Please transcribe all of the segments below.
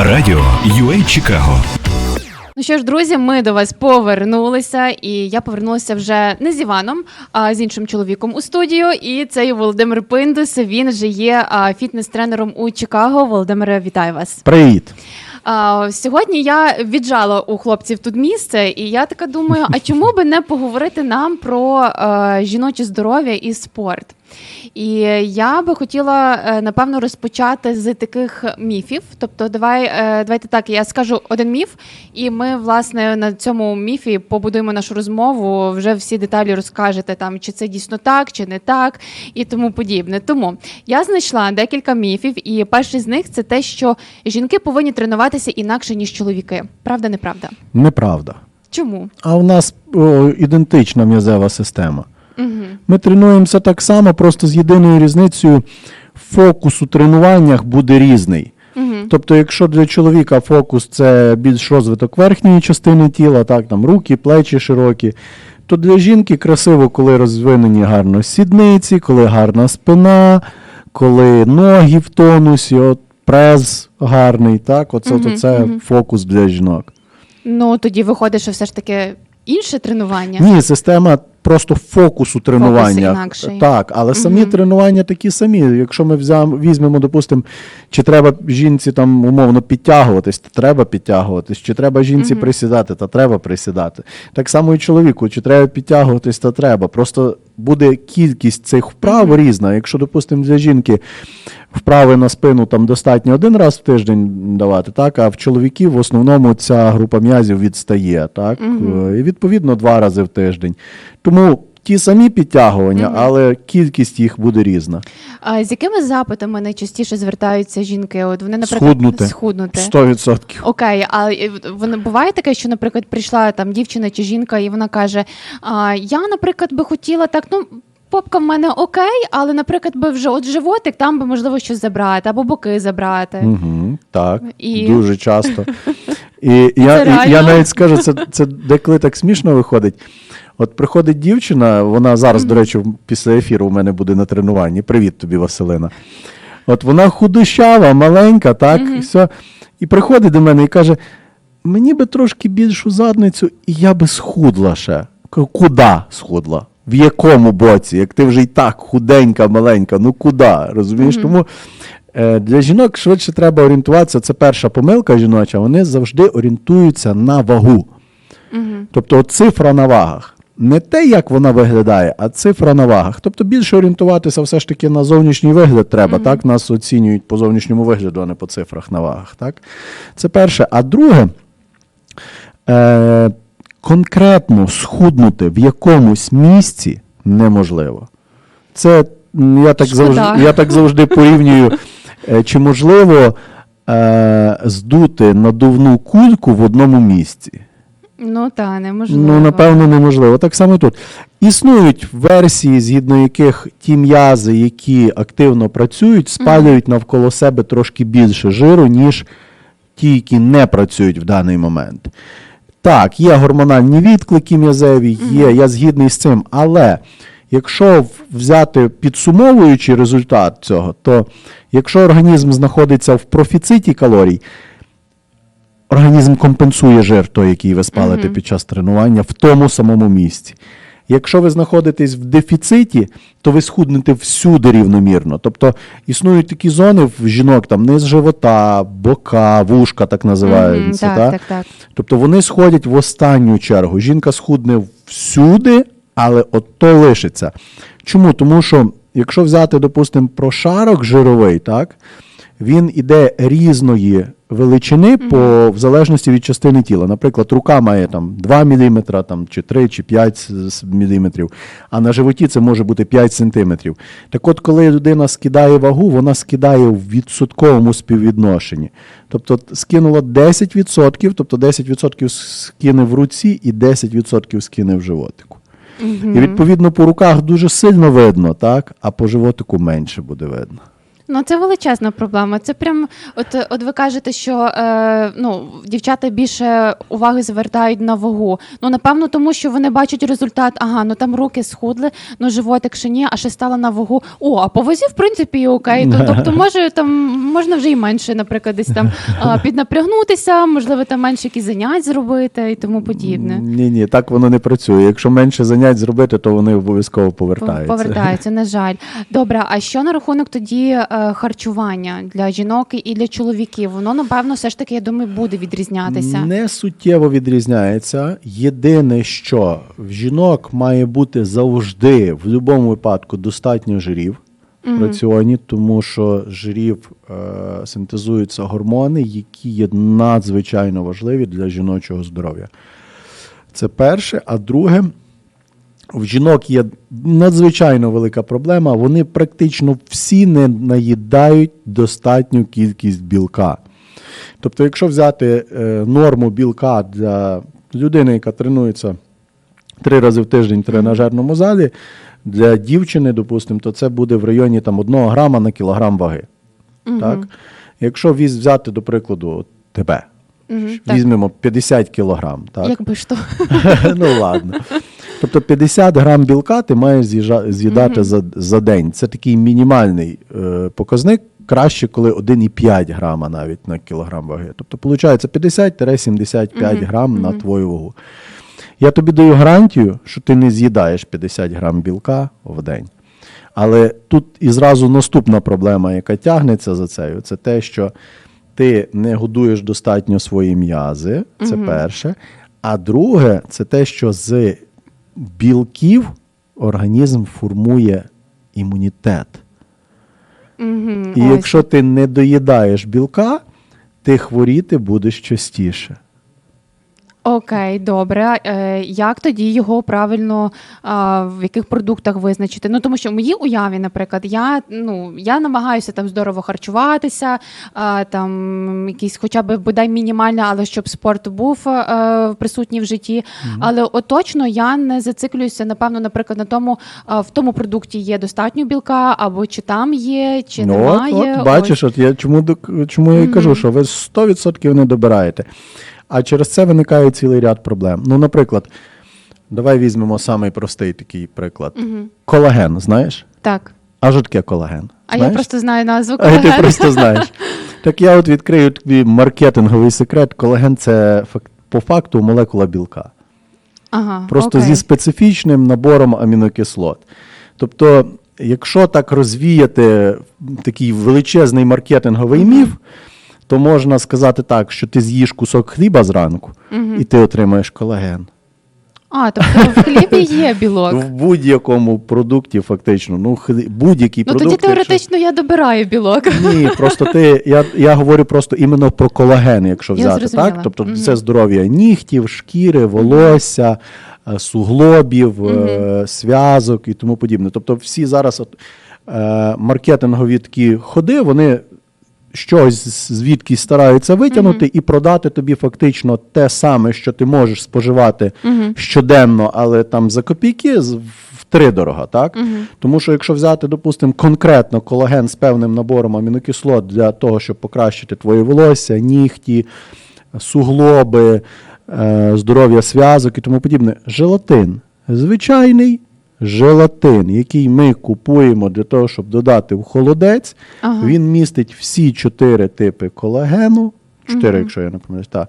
Радіо UA Чикаго Ну що ж, друзі, ми до вас повернулися, і я повернулася вже не з Іваном, а з іншим чоловіком у студію. І це є Володимир Пиндус. Він же є фітнес-тренером у Чикаго. Володимире, вітаю вас. Привіт. А, сьогодні я віджала у хлопців тут місце, і я така думаю: а чому би не поговорити нам про жіноче здоров'я і спорт? І я би хотіла е, напевно розпочати з таких міфів. Тобто, давай е, давайте так. Я скажу один міф, і ми власне на цьому міфі побудуємо нашу розмову. Вже всі деталі розкажете там, чи це дійсно так, чи не так, і тому подібне. Тому я знайшла декілька міфів, і перший з них це те, що жінки повинні тренуватися інакше ніж чоловіки. Правда, неправда? Неправда. Чому? А у нас о, ідентична м'язева система. Угу. Ми тренуємося так само, просто з єдиною різницею фокус у тренуваннях буде різний. Угу. Тобто, якщо для чоловіка фокус це більш розвиток верхньої частини тіла, так, там руки, плечі широкі, то для жінки красиво, коли розвинені гарно сідниці, коли гарна спина, коли ноги в тонусі, от прес гарний, так, оце, Мгм, це мгм. фокус для жінок. Ну тоді виходить, що все ж таки інше тренування. Ні, система просто фокусу тренування. інакший. Так, але самі Мгм. тренування такі самі. Якщо ми взям, візьмемо, допустимо, чи треба жінці там умовно підтягуватись, то треба підтягуватись, чи треба жінці присідати, то треба присідати. Так само і чоловіку, чи треба підтягуватись, то треба. Просто буде кількість цих вправ різна. Якщо, допустимо, для жінки вправи на спину там достатньо один раз в тиждень давати, так, а в чоловіків в основному ця група м'язів відстає, так. Е, і відповідно два рази в тиждень. Тому ті самі підтягування, але кількість їх буде різна. А з якими запитами найчастіше звертаються жінки? От вони, наприклад, Схуднути. схуднути. 100%. Окей, а е, вони буває таке, що, наприклад, прийшла там дівчина чи жінка, і вона каже: а, Я, наприклад, би хотіла так, ну. Попка в мене окей, але, наприклад, би вже от животик, там би можливо щось забрати або боки забрати. Угу, так, І- дуже часто. І я, і, я навіть скажу, це, це деколи так смішно виходить. От приходить дівчина, вона зараз, до речі, після ефіру у мене буде на тренуванні. Привіт тобі, Василина. От вона худощава, маленька, так, і все. І приходить до мене і каже: мені би трошки більшу задницю, і я би схудла ще. Куди схудла? В якому боці? Як ти вже і так худенька, маленька, ну куди? Розумієш? Тому е, для жінок швидше треба орієнтуватися. Це перша помилка жіноча. Вони завжди орієнтуються на вагу. Тобто от цифра на вагах. Не те, як вона виглядає, а цифра на вагах. Тобто більше орієнтуватися все ж таки на зовнішній вигляд треба. Так, нас оцінюють по зовнішньому вигляду, а не по цифрах на вагах. Так? Це перше. А друге, е, конкретно схуднути в якомусь місці неможливо. Це я так, Шкода. завжди, я так завжди порівнюю, е, чи можливо е, здути надувну кульку в одному місці. Ну та неможливо. Ну, напевно, неможливо. Так само і тут. Існують версії, згідно яких ті м'язи, які активно працюють, спалюють навколо себе трошки більше жиру, ніж ті, які не працюють в даний момент. Так, є гормональні відклики м'язеві, є, я згідний з цим. Але якщо взяти підсумовуючий результат цього, то якщо організм знаходиться в профіциті калорій, організм компенсує жир той, який ви спалите під час тренування в тому самому місці. Якщо ви знаходитесь в дефіциті, то ви схуднете всюди рівномірно. Тобто існують такі зони в жінок, там низ живота, бока, вушка, так називаються. Мгм, так? так, так, так. Тобто вони сходять в останню чергу. Жінка схудне всюди, але от то лишиться. Чому? Тому що, якщо взяти, допустимо, прошарок жировий, так, він іде різної величини по, в залежності від частини тіла. Наприклад, рука має там 2 мм, там, чи 3, чи 5 мм, а на животі це може бути 5 см. Так от, коли людина скидає вагу, вона скидає в відсотковому співвідношенні. Тобто скинула 10%, тобто 10% скине в руці і 10% скине в животику. І відповідно по руках дуже сильно видно, так? а по животику менше буде видно. Ну, це величезна проблема. Це прям, от, от ви кажете, що е, ну, дівчата більше уваги звертають на вагу. Ну, напевно, тому що вони бачать результат, ага, ну там руки схудли, ну животик ще ні, а ще стала на вагу. О, а по вазі, в принципі, і окей. То- Тобто, може, там можна вже і менше, наприклад, десь там а, піднапрягнутися, можливо, там менше якісь занять зробити і тому подібне. Ні, ні, так воно не працює. Якщо менше занять зробити, то вони обов'язково повертаються. Повертаються, на жаль. Добре, а що на рахунок тоді е, харчування для жінок і для чоловіків? Воно, напевно, все ж таки, я думаю, буде відрізнятися. Не суттєво відрізняється. Єдине, що в жінок має бути завжди в будь-якому випадку достатньо жирів в раціоні, тому що жирів е, синтезуються гормони, які є надзвичайно важливі для жіночого здоров'я. Це перше. А друге, в жінок є надзвичайно велика проблема. Вони практично всі не наїдають достатню кількість білка. Тобто, якщо взяти е, норму білка для людини, яка тренується три рази в тиждень в тренажерному залі, для дівчини, допустимо, то це буде в районі там, 1 грама на кілограм ваги. Так? Якщо віз взяти, до прикладу, тебе, так. візьмемо 50 кілограм. Так? Якби ж то. ну ладно. Тобто 50 грам білка ти маєш з'їдати за, за день. Це такий мінімальний е, показник. Краще, коли 1,5 грама навіть на кілограм ваги. Тобто, виходить 50-75 грам на твою вагу. Я тобі даю гарантію, що ти не з'їдаєш 50 грам білка в день. Але тут і зразу наступна проблема, яка тягнеться за цею, це те, що ти не годуєш достатньо свої м'язи. Це перше. А друге, це те, що з білків організм формує імунітет. Угу, І ось. якщо ти не доїдаєш білка, ти хворіти будеш частіше. Окей, добре. Е, як тоді його правильно а, в яких продуктах визначити? Ну тому що в моїй уяві, наприклад, я ну я намагаюся там здорово харчуватися, а, там якийсь, хоча б бодай мінімально, але щоб спорт був е, присутній в житті. Але от точно я не зациклююся, напевно, наприклад, на тому, а, в тому продукті є достатньо білка, або чи там є, чи Ну, немає. От, от бачиш, от я чому чому я і кажу, що ви 100% не добираєте. А через це виникає цілий ряд проблем. Ну, наприклад, давай візьмемо самий простий такий приклад. Колаген, знаєш? Так. А що таке колаген? А знаєш? я просто знаю назву А ти просто знаєш. Так я от відкрию тобі маркетинговий секрет. Колаген це по факту молекула білка. Ага, Просто окей. зі специфічним набором амінокислот. Тобто, якщо так розвіяти такий величезний маркетинговий міф, то можна сказати так, що ти з'їш кусок хліба зранку, і ти отримаєш колаген. А, тобто в хлібі є білок. В будь-якому продукті, фактично, ну хлі- будь-який Ну продукт. тоді теоретично я добираю білок. Ні, просто ти. Я, я говорю просто іменно про колаген, якщо Я взяти. зрозуміла. так? Тобто Мгм. це здоров'я нігтів, шкіри, волосся, е, суглобів, е, зв'язок і тому подібне. Тобто, всі зараз от, е, маркетингові такі ходи, вони. Щось звідки стараються витягнути і продати тобі фактично те саме, що ти можеш споживати щоденно, але там за копійки втридорога, так? Тому що якщо взяти, допустимо, конкретно колаген з певним набором амінокислот для того, щоб покращити твоє волосся, нігті, суглоби, е, здоров'я зв'язок і тому подібне, желатин. Звичайний желатин, який ми купуємо для того, щоб додати в холодець, Ага. він містить всі чотири типи колагену, чотири, якщо я не помиляюсь, так.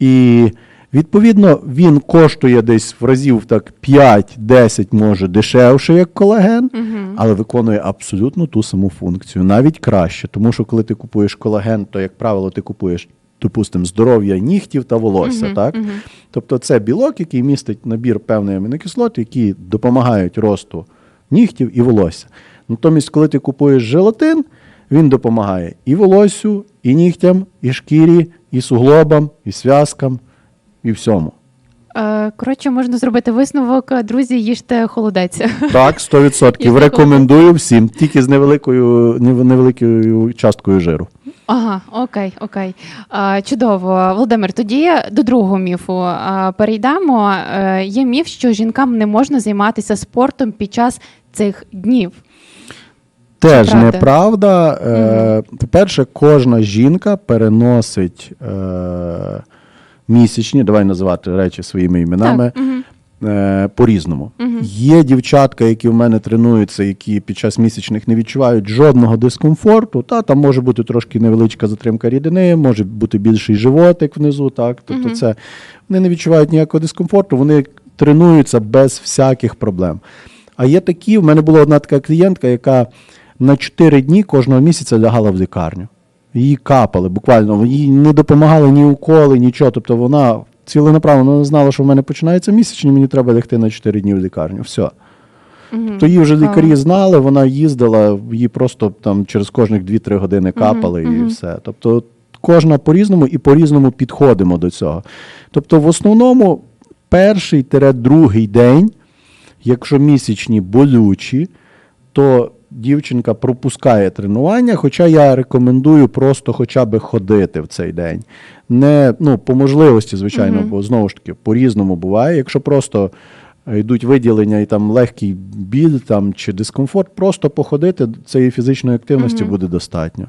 І відповідно він коштує десь в разів так 5-10, може дешевше, як колаген, але виконує абсолютно ту саму функцію, навіть краще. Тому що коли ти купуєш колаген, то, як правило, ти купуєш, допустимо, здоров'я нігтів та волосся. так? Тобто це білок, який містить набір певної амінокислот, які допомагають росту нігтів і волосся. Натомість, коли ти купуєш желатин, він допомагає і волоссю, і нігтям, і шкірі, і суглобам, і зв'язкам, і всьому. Е, Коротше, можна зробити висновок. Друзі, їжте холодець. Так, 100%. Я Рекомендую всім, тільки з невеликою, невеликою часткою жиру. Ага, окей, окей. Е, Чудово. Володимир, тоді до другого міфу е, перейдемо. Е, Є міф, що жінкам не можна займатися спортом під час цих днів. Теж правда? неправда. Е, По-перше, кожна жінка переносить е, місячні, давай називати речі своїми іменами. е, По-різному. Є дівчатка, які в мене тренуються, які під час місячних не відчувають жодного дискомфорту. Та там може бути трошки невеличка затримка рідини, може бути більший животик внизу. Так, тобто, це вони не відчувають ніякого дискомфорту, вони тренуються без всяких проблем. А є такі, в мене була одна така клієнтка, яка на 4 дні кожного місяця лягала в лікарню. Її капали буквально, їй не допомагали ні уколи, нічого. Тобто вона ціленаправленно вона знала, що в мене починається місячні, мені треба лягти на 4 дні в лікарню. Все. То її вже лікарі знали, вона їздила, її просто там через кожних 2-3 години капали і все. Тобто кожна по-різному і по-різному підходимо до цього. Тобто, в основному, перший-другий день, якщо місячні болючі, то дівчинка пропускає тренування, хоча я рекомендую просто хоча б ходити в цей день. Не, ну, по можливості, звичайно, бо знову ж таки, по-різному буває. Якщо просто е, йдуть виділення і там легкий біль там, чи дискомфорт, просто походити цієї фізичної активності буде достатньо.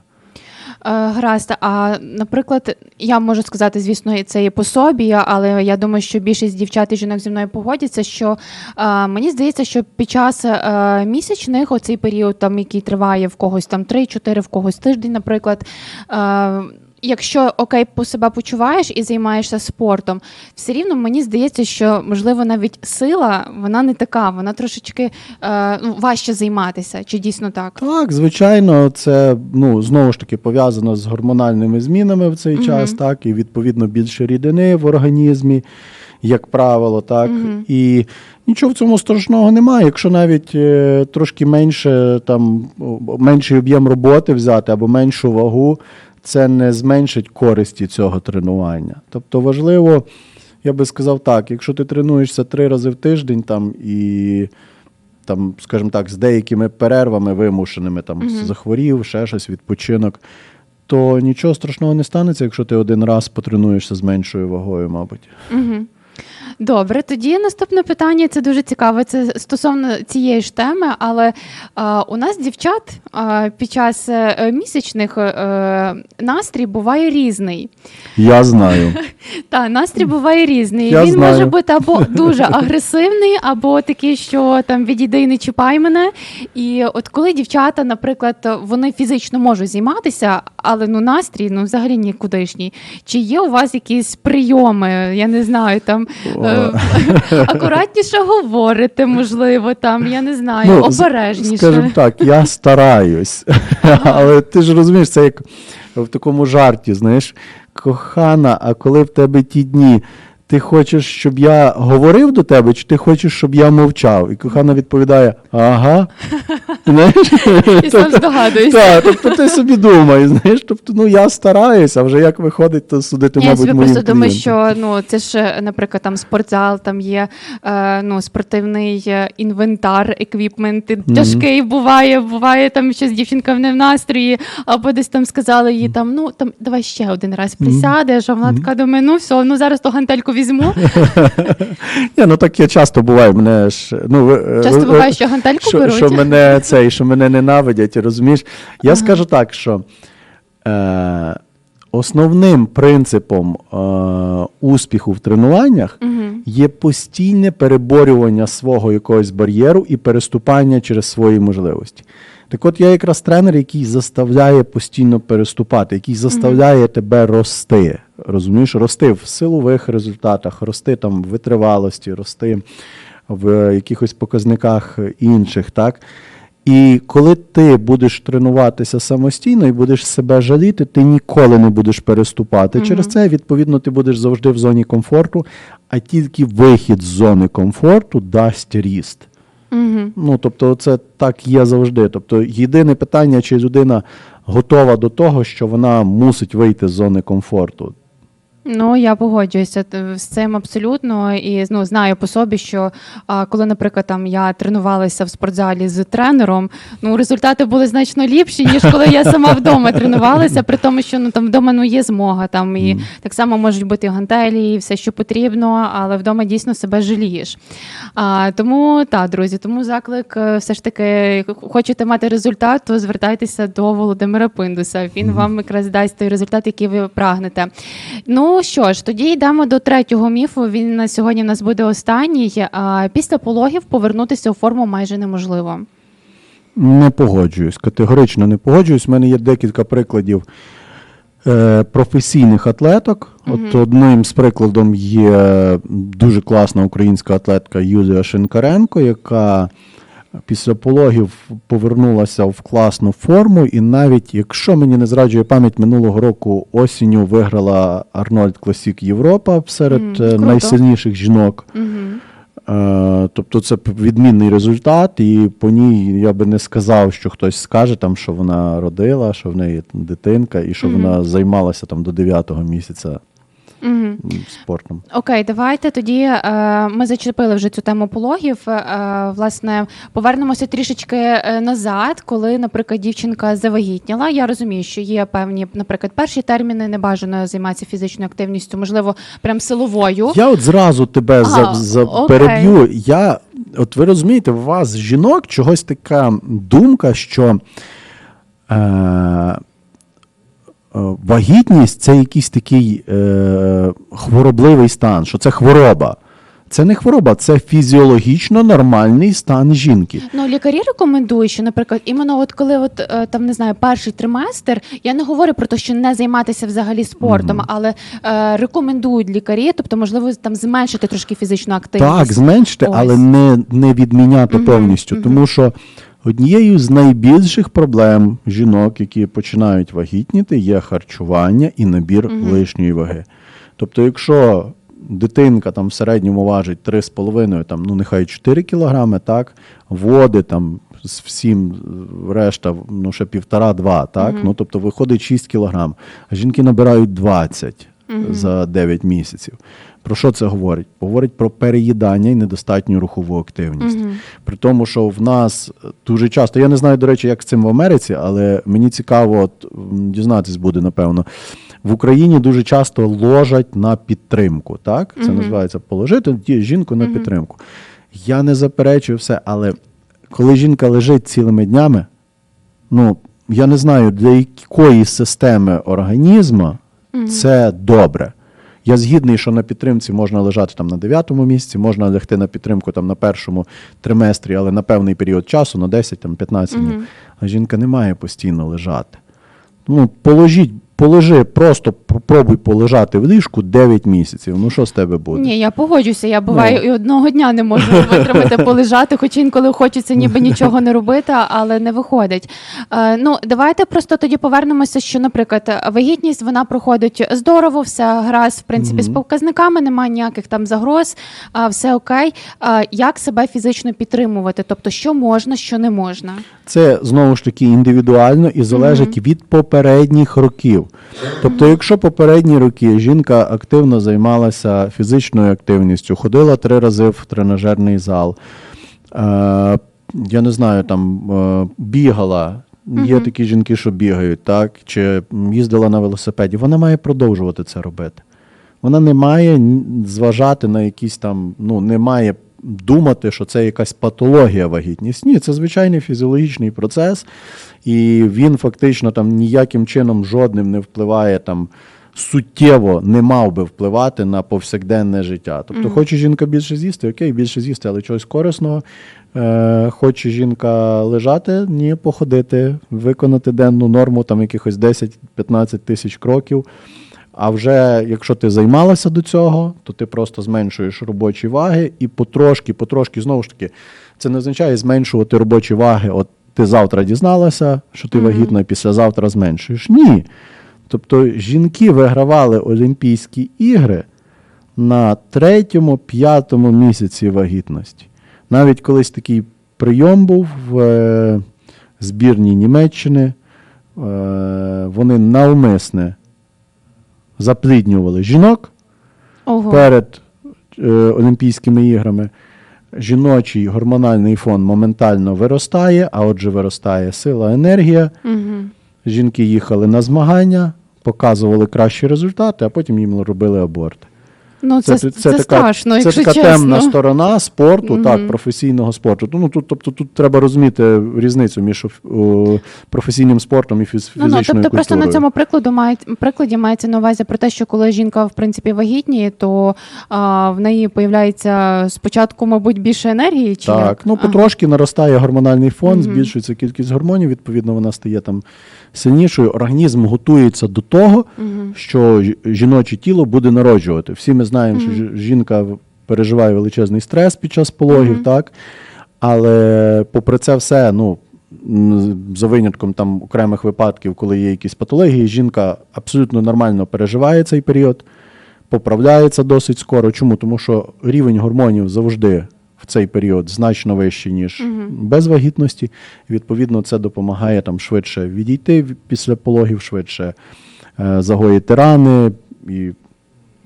Е, Гаразд, а наприклад, я можу сказати, звісно, це є по собі, але я думаю, що більшість дівчат і жінок зі мною погодяться, що е, мені здається, що під час е, місячних, оцей період, там, який триває в когось там 3-4, в когось тиждень, наприклад. Е, Якщо окей, по себе почуваєш і займаєшся спортом, все рівно мені здається, що можливо навіть сила вона не така, вона трошечки е, ну, важче займатися. Чи дійсно так? Так, звичайно, це ну знову ж таки пов'язано з гормональними змінами в цей час, так, і відповідно більше рідини в організмі, як правило, так. І нічого в цьому страшного немає. Якщо навіть е, трошки менше там менший об'єм роботи взяти або меншу вагу, це не зменшить користі цього тренування. Тобто важливо, я би сказав так, якщо ти тренуєшся три рази в тиждень там і там, скажімо так, з деякими перервами вимушеними, там захворів, ще щось, відпочинок, то нічого страшного не станеться, якщо ти один раз потренуєшся з меншою вагою, мабуть. Добре, тоді наступне питання це дуже цікаве. Це стосовно цієї ж теми, але а, у нас дівчат а, під час е, місячних е, настрій буває різний. Я знаю. Та настрій буває різний. Я Він знаю. може бути або дуже агресивний, або такий, що там відійди і не чіпай мене. І от коли дівчата, наприклад, вони фізично можуть займатися, але ну настрій ну взагалі нікудишній. Чи є у вас якісь прийоми? Я не знаю, там е, акуратніше говорите, можливо, там я не знаю, Ну, обережніше. Скажімо так, я стараюсь. Але ти ж розумієш, це як в такому жарті, знаєш, кохана, а коли в тебе ті дні, ти хочеш, щоб я говорив до тебе, чи ти хочеш, щоб я мовчав? І кохана відповідає: ага. І сам здогадуюся. Так, тобто ти собі думаєш, знаєш, тобто, ну я стараюся, а вже як виходить, то судити, Я мабуть, моїм просто думаю, що ну це ж, наприклад, там спортзал, там є е, ну, спортивний е, інвентар, еквіпмент. Тяжкий буває, буває там щось дівчинка не в настрої, або десь там сказали їй там, ну там давай ще один раз присядеш, а вона така думає, ну все, ну зараз ту гантельку візьму. Ні, ну так я часто буває, мене ж. Ну, ви- Часто ви- буває, що гантельку що, беруть. що мене цей, що мене ненавидять, розумієш? Я скажу так, що е, основним принципом е, успіху в тренуваннях є постійне переборювання свого якогось бар'єру і переступання через свої можливості. Так от я якраз тренер, який заставляє постійно переступати, який заставляє тебе рости. Розумієш, рости в силових результатах, рости там в витривалості, рости в якихось показниках інших, так? І коли ти будеш тренуватися самостійно і будеш себе жаліти, ти ніколи не будеш переступати. Через це, відповідно, ти будеш завжди в зоні комфорту, а тільки вихід з зони комфорту дасть ріст. Ну, тобто, це так є завжди. Тобто, єдине питання, чи людина готова до того, що вона мусить вийти з зони комфорту. Ну, я погоджуюся з цим абсолютно. І ну, знаю по собі, що а, коли, наприклад, там я тренувалася в спортзалі з тренером, ну результати були значно ліпші, ніж коли я сама вдома тренувалася, при тому, що ну там вдома ну є змога. Там і так само можуть бути гантелі, і все, що потрібно, але вдома дійсно себе жалієш. А, тому так, друзі, тому заклик е, все ж таки, хочете мати результат, то звертайтеся до Володимира Пиндуса. Він вам якраз дасть той результат, який ви прагнете. Ну що ж, тоді йдемо до третього міфу. Він на сьогодні в нас буде останній. А, після пологів повернутися у форму майже неможливо. Не погоджуюсь, категорично не погоджуюсь. У мене є декілька прикладів е, професійних атлеток. От одним з прикладом є дуже класна українська атлетка Юлія Шинкаренко, яка після пологів повернулася в класну форму, і навіть, якщо мені не зраджує пам'ять, минулого року осінню виграла Арнольд Класік Європа серед е, найсильніших жінок. Угу. Е, Тобто це відмінний результат, і по ній я би не сказав, що хтось скаже, там, що вона родила, що в неї дитинка, і що вона займалася там до 9-го місяця Угу. спортом. Окей, давайте тоді е, ми зачепили вже цю тему пологів. Е, власне, повернемося трішечки е, назад, коли, наприклад, дівчинка завагітніла. Я розумію, що є певні, наприклад, перші терміни не бажано займатися фізичною активністю, можливо, прям силовою. Я от зразу тебе за, А, за окей. переб'ю. Я, от ви розумієте, у вас жінок чогось така думка, що е, вагітність це якийсь такий е, хворобливий стан, що це хвороба. Це не хвороба, це фізіологічно нормальний стан жінки. Ну, лікарі рекомендують, що, наприклад, іменно от коли от е, там не знаю, перший триместр, я не говорю про те, що не займатися взагалі спортом, але е, рекомендують лікарі, тобто, можливо, там зменшити трошки фізичну активність. Так, зменшити, Ось. але не, не відміняти Мгм, повністю. мгм. Тому що однією з найбільших проблем жінок, які починають вагітніти, є харчування і набір Мгм. лишньої ваги. Тобто, якщо дитинка там в середньому важить 3,5, там, ну нехай 4 кілограми, так, води там з всім решта, ну ще півтора-два, так, Мгм. ну тобто виходить 6 кілограм, а жінки набирають 20 Мгм. за 9 місяців. Про що це говорить? Говорить про переїдання і недостатню рухову активність. Мгм. При тому, що в нас дуже часто, я не знаю, до речі, як з цим в Америці, але мені цікаво от, дізнатись буде, напевно. В Україні дуже часто ложать на підтримку. Так? Це Мгм. називається положити жінку на Мгм. підтримку. Я не заперечую все, але коли жінка лежить цілими днями, ну, я не знаю, для якої системи організму Мгм. це добре. Я згідний, що на підтримці можна лежати там на 9 місяці, можна лягти на підтримку там на першому триместрі, але на певний період часу, на 10 там 15 днів. А жінка не має постійно лежати. Ну, положіть, положи, просто попробуй полежати в ліжку 9 місяців. Ну що з тебе буде? Ні, я погоджуся. Я буваю Ну. і одного дня не можу витримати полежати, хоч інколи хочеться ніби нічого не робити, але не виходить. Е, ну, давайте просто тоді повернемося, що, наприклад, вагітність вона проходить здорово, все гаразд, в принципі, з показниками, немає ніяких там загроз, а, все окей. А, як себе фізично підтримувати? Тобто, що можна, що не можна? Це знову ж таки індивідуально і залежить від попередніх років. Тобто, якщо попередні роки жінка активно займалася фізичною активністю, ходила три рази в тренажерний зал, е, я не знаю, там е, бігала. Є такі жінки, що бігають, так, чи їздила на велосипеді. Вона має продовжувати це робити. Вона не має зважати на якісь там, ну, не має думати, що це якась патологія вагітність. Ні, це звичайний фізіологічний процес, і він фактично там ніяким чином жодним не впливає там. Суттєво не мав би впливати на повсякденне життя. Тобто, Мгм. хоче жінка більше з'їсти, окей, більше з'їсти, але чогось корисного. Е, хоче жінка лежати, ні, походити, виконати денну норму, там якихось 10-15 тисяч кроків. А вже якщо ти займалася до цього, то ти просто зменшуєш робочі ваги і потрошки, потрошки, знову ж таки, це не означає зменшувати робочі ваги. От ти завтра дізналася, що ти Мгм. вагітна, післязавтра зменшуєш. Ні. Тобто жінки вигравали Олімпійські ігри на третьому, п'ятому місяці вагітності. Навіть колись такий прийом був в е, збірній Німеччини. Е, вони навмисне запліднювали жінок Ого. перед е, Олімпійськими іграми. Жіночий гормональний фон моментально виростає, а отже, виростає сила, енергія. Угу. Жінки їхали на змагання, показували кращі результати, а потім їм робили аборти. Ну, це, це, така, страшно, це якщо така чесно. темна сторона спорту, Мгм. так, професійного спорту. Ну, тут, тобто тут треба розуміти різницю між о, професійним спортом і фіз, Ну, ну, фізичною тобто просто на цьому прикладу має, прикладі мається на увазі про те, що коли жінка в принципі вагітніє, то а, в неї появляється спочатку, мабуть, більше енергії. Чи Так, як? ну Ага. потрошки наростає гормональний фон, Мгм. збільшується кількість гормонів, відповідно, вона стає там сильнішою. Організм готується до того, Мгм. що жіноче тіло буде народжувати. Всі ми знаємо, що жінка переживає величезний стрес під час пологів, так? Але попри це все, ну. За винятком там окремих випадків, коли є якісь патології, жінка абсолютно нормально переживає цей період, поправляється досить скоро. Чому? Тому що рівень гормонів завжди в цей період значно вищий, ніж Мгм. без вагітності. Відповідно, це допомагає там швидше відійти після пологів, швидше е, загоїти рани і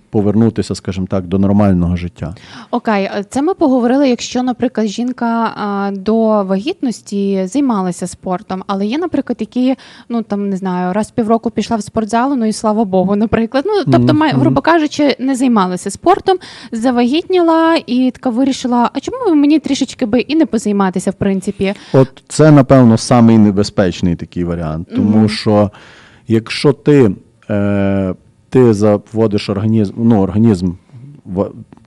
повернутися, скажімо так, до нормального життя. Окей, е, це ми поговорили, якщо, наприклад, жінка а, до вагітності займалася спортом, але є, наприклад, які, ну там не знаю, раз в півроку пішла в спортзал, ну і слава Богу, наприклад. Ну тобто, май, мгм. грубо кажучи, не займалася спортом, завагітніла і така вирішила: а чому б мені трішечки би і не позайматися, в принципі? От це, напевно, самий небезпечний такий варіант. Тому Мгм. що якщо ти, е, ти заводиш організм, ну, організм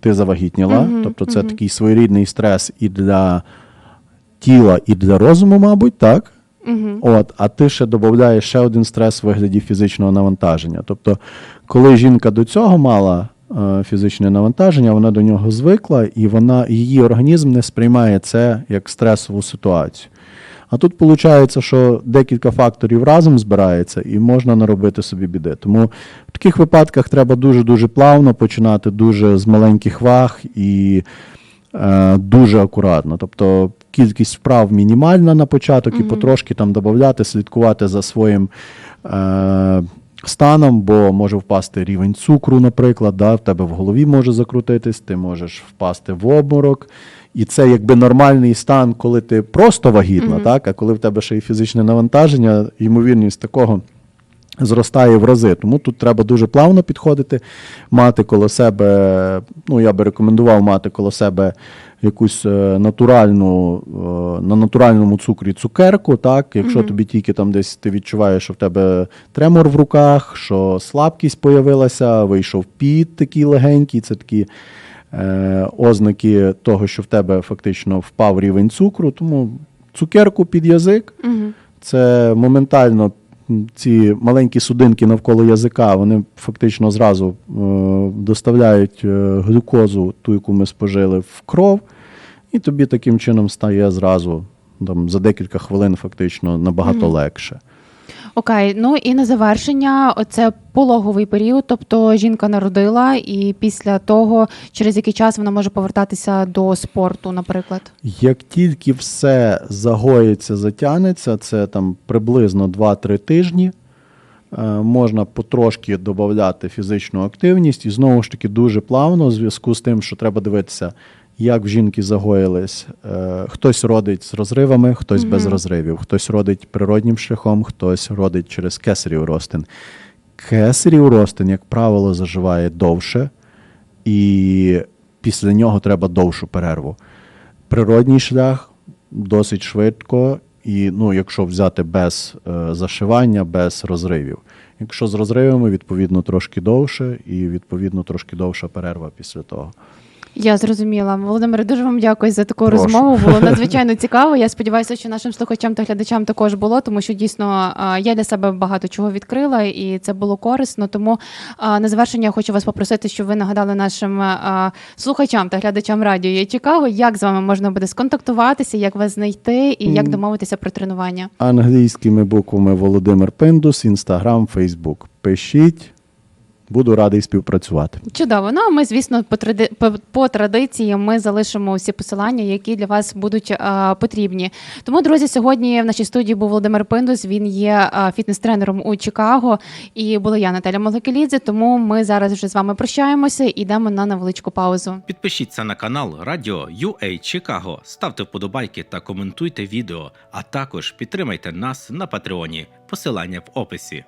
ти завагітніла, Мгм, тобто це мгм. такий своєрідний стрес і для тіла, і для розуму, мабуть, так? Угу. От, а ти ще додаєш ще один стрес в вигляді фізичного навантаження. Тобто, коли жінка до цього мала е, фізичне навантаження, вона до нього звикла, і вона, її організм не сприймає це як стресову ситуацію. А тут виходить, що декілька факторів разом збирається і можна наробити собі біди. Тому в таких випадках треба дуже-дуже плавно починати, дуже з маленьких ваг і е, дуже акуратно. Тобто кількість вправ мінімальна на початок і потрошки там додати, слідкувати за своїм е, станом, бо може впасти рівень цукру, наприклад, да, в тебе в голові може закрутитись, ти можеш впасти в обморок. І це якби нормальний стан, коли ти просто вагітна, Мгм. так? а коли в тебе ще й фізичне навантаження, ймовірність такого зростає в рази. Тому тут треба дуже плавно підходити, мати коло себе, ну я би рекомендував мати коло себе якусь е, натуральну, е, на натуральному цукрі цукерку, так, якщо Мгм. тобі тільки там десь ти відчуваєш, що в тебе тремор в руках, що слабкість появилася, вийшов піт такий легенький, це такі. Е, ознаки того, що в тебе фактично впав рівень цукру, тому цукерку під язик, Угу. це моментально ці маленькі судинки навколо язика, вони фактично зразу е, доставляють е, глюкозу, ту, яку ми спожили, в кров, і тобі таким чином стає зразу там, за декілька хвилин фактично набагато Мгм. легше. Окей, ну і на завершення, оце пологовий період, тобто жінка народила, і після того, через який час вона може повертатися до спорту, наприклад. Як тільки все загоїться, затягнеться, це там приблизно 2-3 тижні. е, Можна потрошки додати фізичну активність і знову ж таки дуже плавно, в зв'язку з тим, що треба дивитися, як в жінки загоїлись. Е, Хтось родить з розривами, хтось без розривів, хтось родить природнім шляхом, хтось родить через кесарів ростин. Кесарів ростин, як правило, заживає довше, і після нього треба довшу перерву. Природній шлях досить швидко, і ну, якщо взяти без е, зашивання, без розривів. Якщо з розривами, відповідно трошки довше, і відповідно трошки довша перерва після того. Я зрозуміла. Володимире, дуже вам дякую за таку Прошу. розмову. Було надзвичайно цікаво. Я сподіваюся, що нашим слухачам та глядачам також було, тому що дійсно я для себе багато чого відкрила, і це було корисно. Тому на завершення я хочу вас попросити, щоб ви нагадали нашим слухачам та глядачам радіо «Є Чикаго, як з вами можна буде сконтактуватися, як вас знайти і як домовитися про тренування. Англійськими буквами Володимир Пиндус, Інстаграм, Фейсбук. Пишіть, Буду радий співпрацювати. Чудово. Ну а ми, звісно, по, тради... по, по традиції ми залишимо всі посилання, які для вас будуть е, потрібні. Тому, друзі, сьогодні в нашій студії був Володимир Пиндус. Він є е, фітнес-тренером у Чикаго. І була я Наталя Молекелідзе. Тому ми зараз вже з вами прощаємося і йдемо на невеличку паузу. Підпишіться на канал Радіо UA Чикаго, ставте вподобайки та коментуйте відео, а також підтримайте нас на Патреоні. Посилання в описі.